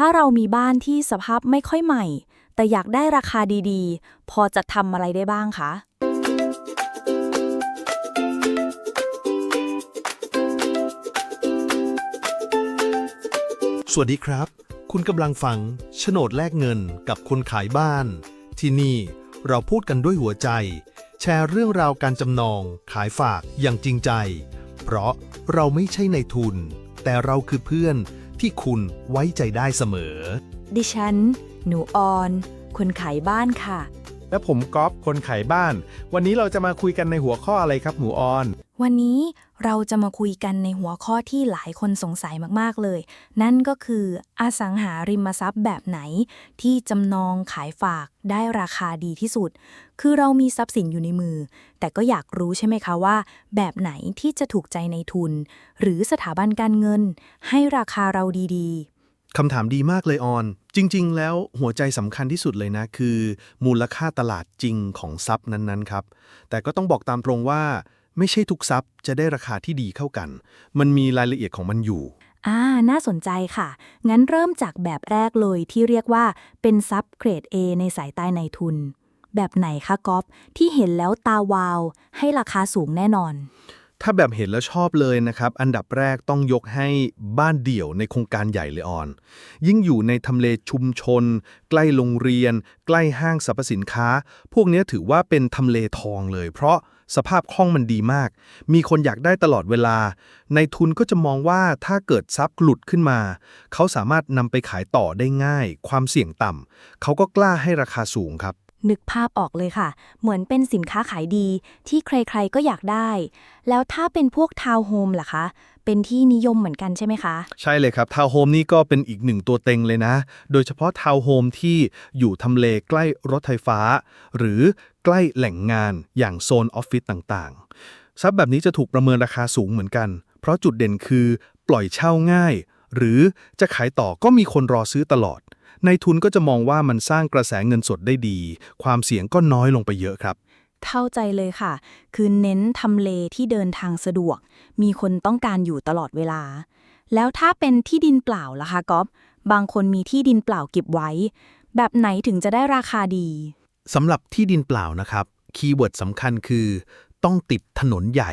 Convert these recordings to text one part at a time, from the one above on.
ถ้าเรามีบ้านที่สภาพไม่ค่อยใหม่ แต่อยากได้ราคาดีๆ พอจะทำอะไรได้บ้างคะสวัสดีครับ คุณกำลังฟังโฉนดแลกเงินกับคนขายบ้าน ที่นี่เราพูดกันด้วยหัวใจ แชร์เรื่องราวการจำนอง ขายฝากอย่างจริงใจ เพราะเราไม่ใช่ในทุน แต่เราคือเพื่อน ที่คุณไว้ใจได้เสมอ ดิฉัน หนูออน คนขายบ้านค่ะ และผมก๊อฟคนขายบ้าน วันนี้เราจะมาคุยกันในหัวข้ออะไรครับหมูออน วันนี้เราจะมาคุยกันในหัวข้อที่หลายคนสงสัยมาก ๆ เลย นั่นก็คืออสังหาริมทรัพย์แบบไหน ที่จำนองขายฝากได้ราคาดีที่สุด คือเรามีทรัพย์สินอยู่ในมือ แต่ก็อยากรู้ใช่ไหมคะว่า แบบไหนที่จะถูกใจในทุน หรือสถาบันการเงิน ให้ราคาเราดี ๆ คำถามดีมากเลยออน จริง ๆ แล้วหัวใจสำคัญที่สุดเลยนะ คือ มูลค่าตลาดจริงของทรัพย์นั้นๆครับ แต่ก็ต้องบอกตามตรงว่า ไม่ใช่ทุกทรัพย์จะได้ราคาที่ดีเข้ากัน มันมีรายละเอียดของมันอยู่ อ่า น่าสนใจค่ะ งั้นเริ่มจากแบบแรกเลยที่เรียกว่าเป็นซับเกรด A ในสายใต้ในทุน แบบไหนคะก๊อฟที่เห็นแล้วตาวาว ให้ราคาสูงแน่นอน ถ้าแบบเห็นแล้วชอบเลยนะครับ อันดับแรกต้องยกให้บ้านเดี่ยวในโครงการใหญ่เลยออน ยิ่งอยู่ในทำเลชุมชน ใกล้โรงเรียน ใกล้ห้างสรรพสินค้า พวกนี้ถือว่าเป็นทำเลทองเลย เพราะสภาพคล่องมันดีมาก มีคนอยากได้ตลอดเวลา ในทุนก็จะมองว่าถ้าเกิดทรัพย์หลุดขึ้นมา เขาสามารถนำไปขายต่อได้ง่าย ความเสี่ยงต่ำเขาก็กล้าให้ราคาสูงครับ นึกภาพออกเลยค่ะ เหมือนเป็นสินค้าขายดี ที่ใครๆก็อยากได้ แล้วถ้าเป็นพวกทาวน์โฮมล่ะคะ เป็นที่นิยมเหมือนกันใช่ไหมคะ ใช่เลยครับทาวน์โฮมนี่ก็เป็นอีกหนึ่งตัวเต็งเลยนะ โดยเฉพาะทาวน์โฮมที่อยู่ทำเลใกล้รถไฟฟ้า หรือใกล้แหล่งงานอย่างโซนออฟฟิศต่างๆทรัพย์แบบนี้จะถูกประเมินราคาสูงเหมือนกัน เพราะจุดเด่นคือ ปล่อยเช่าง่าย หรือจะขายต่อก็มีคนรอซื้อตลอด ในทุนก็จะมองว่ามันสร้างกระแสเงินสดได้ดี ความเสี่ยงก็น้อยลงไปเยอะครับ เข้าใจเลยค่ะ คือเน้นทำเลที่เดินทางสะดวก มีคนต้องการอยู่ตลอดเวลา แล้วถ้าเป็นที่ดินเปล่าล่ะคะก๊อฟบางคนมีที่ดินเปล่าเก็บไว้ แบบไหนถึงจะได้ราคาดีสำหรับที่ดินเปล่านะครับ คีย์เวิร์ดสำคัญคือ ต้องติดถนนใหญ่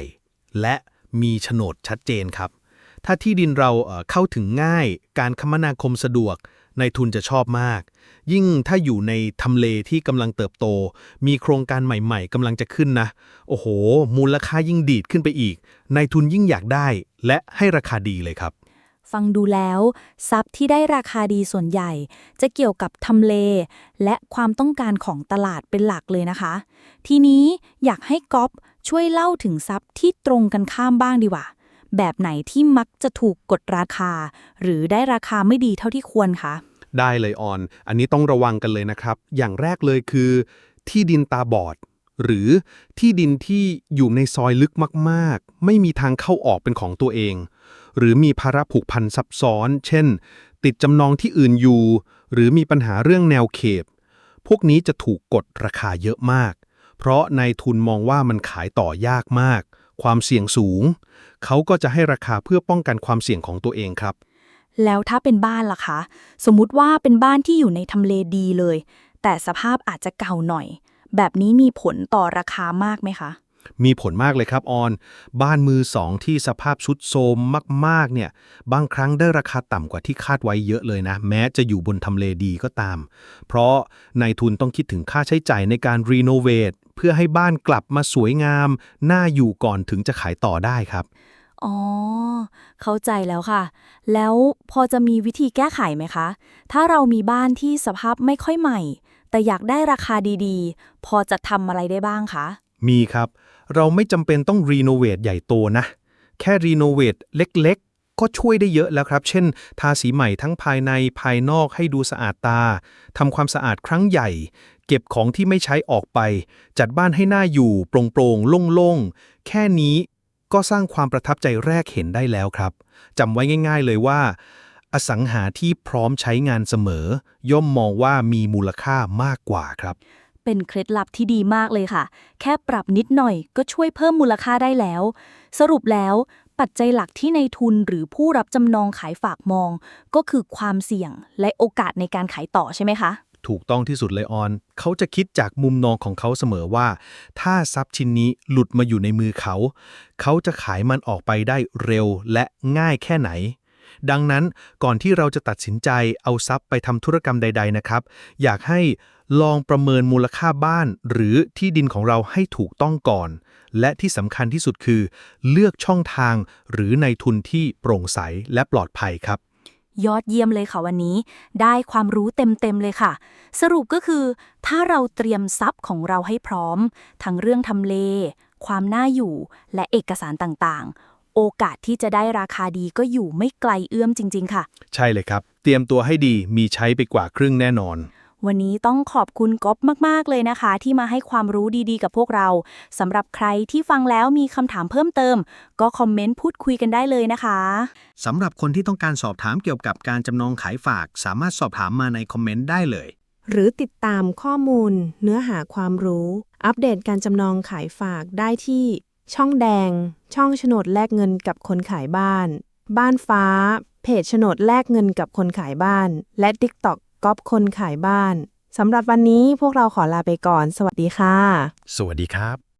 และมีโฉนดชัดเจนครับ ถ้าที่ดินเราเอ่อเข้าถึงง่าย การคมนาคมสะดวก ในทุนจะชอบมาก ยิ่งถ้าอยู่ในทำเลที่กำลังเติบโต มีโครงการใหม่ๆกำลังจะขึ้นนะ โอ้โห มูลค่ายิ่งดีดขึ้นไปอีกในทุนยิ่งอยากได้ และให้ราคาดีเลยครับ ฟังดูแล้วทรัพย์ที่ได้ราคาดีส่วนใหญ่ จะเกี่ยวกับทำเล และความต้องการของตลาดเป็นหลักเลยนะคะ ทีนี้อยากให้ก๊อฟช่วยเล่าถึงทรัพย์ที่ตรงกันข้ามบ้างดีกว่า แบบไหนที่มักจะถูกกดราคา หรือได้ราคาไม่ดีเท่าที่ควรคะได้เลยออน อันนี้ต้องระวังกันเลยนะครับ อย่างแรกเลยคือ ที่ดินตาบอด หรือที่ดินที่อยู่ในซอยลึกมากๆ ไม่มีทางเข้าออกเป็นของตัวเอง หรือมีภาระผูกพันซับซ้อน เช่น ติดจำนองที่อื่นอยู่ หรือมีปัญหาเรื่องแนวเขตพวกนี้จะถูกกดราคาเยอะมาก เพราะนายทุนมองว่ามันขายต่อยากมาก ความเสี่ยงสูง เขาก็จะให้ราคาเพื่อป้องกันความเสี่ยงของตัวเองครับ แล้วถ้าเป็นบ้านล่ะคะ สมมุติว่าเป็นบ้านที่อยู่ในทำเลดีเลย แต่สภาพอาจจะเก่าหน่อย แบบนี้มีผลต่อราคามากไหมคะ มีผลมากเลยครับออน บ้านมือสองที่สภาพชุดโทรมมากๆเนี่ย บางครั้งได้ราคาต่ำกว่าที่คาดไว้เยอะเลยนะ แม้จะอยู่บนทำเลดีก็ตาม เพราะนายทุนต้องคิดถึงค่าใช้จ่ายในการรีโนเวทเพื่อให้บ้านกลับมาสวยงาม น่าอยู่ก่อนถึงจะขายต่อได้ครับ อ๋อ เข้าใจแล้วค่ะ แล้วพอจะมีวิธีแก้ไขไหมคะ ถ้าเรามีบ้านที่สภาพไม่ค่อยใหม่ แต่อยากได้ราคาดีๆ พอจะทำอะไรได้บ้างคะ มีครับ เราไม่จำเป็นต้องรีโนเวทใหญ่โตนะ แค่รีโนเวทเล็กๆ ก็ช่วยได้เยอะแล้วครับ เช่น ทาสีใหม่ทั้งภายในภายนอกให้ดูสะอาดตาทำความสะอาดครั้งใหญ่ เก็บของที่ไม่ใช้ออกไป จัดบ้านให้หน่าอยู่ โปร่งๆโล่งๆ แค่นี้ก็สร้างความประทับใจแรกเห็นได้แล้วครับจำไว้ง่าย ๆ เลยว่า อสังหาที่พร้อมใช้งานเสมอ ย่อมมองว่ามีมูลค่ามากกว่าครับ เป็นเคล็ดลับที่ดีมากเลยค่ะ แค่ปรับนิดหน่อยก็ช่วยเพิ่มมูลค่าได้แล้ว สรุปแล้ว ปัจจัยหลักที่ในทุนหรือผู้รับจำนองขายฝากมอง ก็คือความเสี่ยงและโอกาสในการขายต่อใช่ไหมคะ ถูกต้องที่สุดเลยออน เขาจะคิดจากมุมมองของเขาเสมอว่า ถ้าทรัพย์ชิ้นนี้หลุดมาอยู่ในมือเขา เขาจะขายมันออกไปได้เร็วและง่ายแค่ไหน ดังนั้นก่อนที่เราจะตัดสินใจเอาทรัพย์ไปทำธุรกรรมใด ๆ นะครับ อยากให้ลองประเมินมูลค่าบ้านหรือที่ดินของเราให้ถูกต้องก่อน และที่สำคัญที่สุดคือ เลือกช่องทางหรือในทุนที่โปร่งใสและปลอดภัยครับ ยอดเยี่ยมเลยค่ะวันนี้ ได้ความรู้เต็มๆเลยค่ะ สรุปก็คือ ถ้าเราเตรียมทรัพย์ของเราให้พร้อม ทั้งเรื่องทำเล ความน่าอยู่ และเอกสารต่างๆ โอกาสที่จะได้ราคาดีก็อยู่ไม่ไกลเอื้อมจริง ๆ ค่ะ ใช่เลยครับ เตรียมตัวให้ดีมีใช้ไปกว่าครึ่งแน่นอน วันนี้ต้องขอบคุณก๊อฟมาก ๆ เลยนะคะ ที่มาให้ความรู้ดีๆ กับพวกเราสำหรับใครที่ฟังแล้วมีคำถามเพิ่มเติม ก็คอมเมนต์พูดคุยกันได้เลยนะคะ สำหรับคนที่ต้องการสอบถามเกี่ยวกับการจำนองขายฝาก สามารถสอบถามมาในคอมเมนต์ได้เลย หรือติดตามข้อมูล เนื้อหาความรู้ อัปเดตการจำนองขายฝากได้ที่ ช่องแดง ช่องโฉนดแลกเงินกับคนขายบ้าน บ้านฟ้า เพจโฉนดแลกเงินกับคนขายบ้าน และ TikTok ก๊อปคนขายบ้านสำหรับวันนี้พวกเราขอลาไปก่อน สวัสดีค่ะ สวัสดีครับ